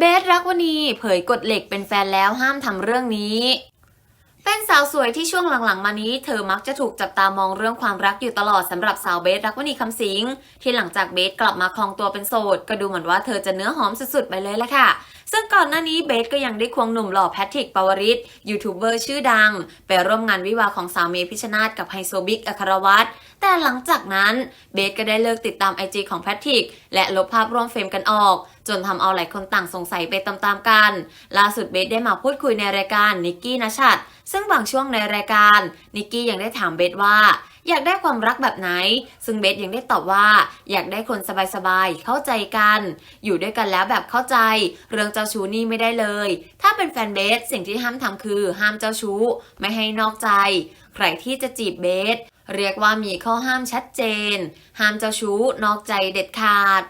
เบสรักวณีเผยกฎเหล็กเป็นแฟนแล้วห้ามทำเรื่องนี้ เป็นสาวสวยที่ช่วงหลังๆ มานี้ เธอมักจะถูกจับตามองเรื่องความรักอยู่ตลอดสำหรับสาวเบสรักวณีคำสิงที่หลังจากเบสกลับมาคลองตัวเป็นโสด ก็ดูเหมือนว่าเธอจะเนื้อหอมสุดๆไปเลยละค่ะ ซึ่งก่อนหน้านี้เบสก็ยังได้ควงหนุ่มหล่อแพทริกปาวริศยูทูบเบอร์ชื่อดัง ไปร่วมงานวิวาของสาวเมย์พิชชนาธกับไฮโซบิ๊กอัครวัตรแต่หลังจากนั้นเบสก็ได้เลิกติดตามไอจีของแพทริก และลบภาพร่วมเฟรมกันออก จนทำเอาหลายคนต่างสงสัยไปตามๆกัน ล่าสุดเบสได้มาพูดคุยในรายการนิกกี้นชัดซึ่งบางช่วงในรายการนิกกี้ยังได้ถามเบสว่า อยากได้ความรักแบบไหน ซึ่งเบสยังได้ตอบว่า อยากได้คนสบายๆ เข้าใจกัน อยู่ด้วยกันแล้วแบบเข้าใจ เรื่องเจ้าชู้นี่ไม่ได้เลย ถ้าเป็นแฟนเบสสิ่งที่ห้ามทำคือ ห้ามเจ้าชู้ ไม่ให้นอกใจ ใครที่จะจีบเบสเรียกว่ามีข้อห้ามชัดเจน ห้ามเจ้าชู้นอกใจเด็ดขาด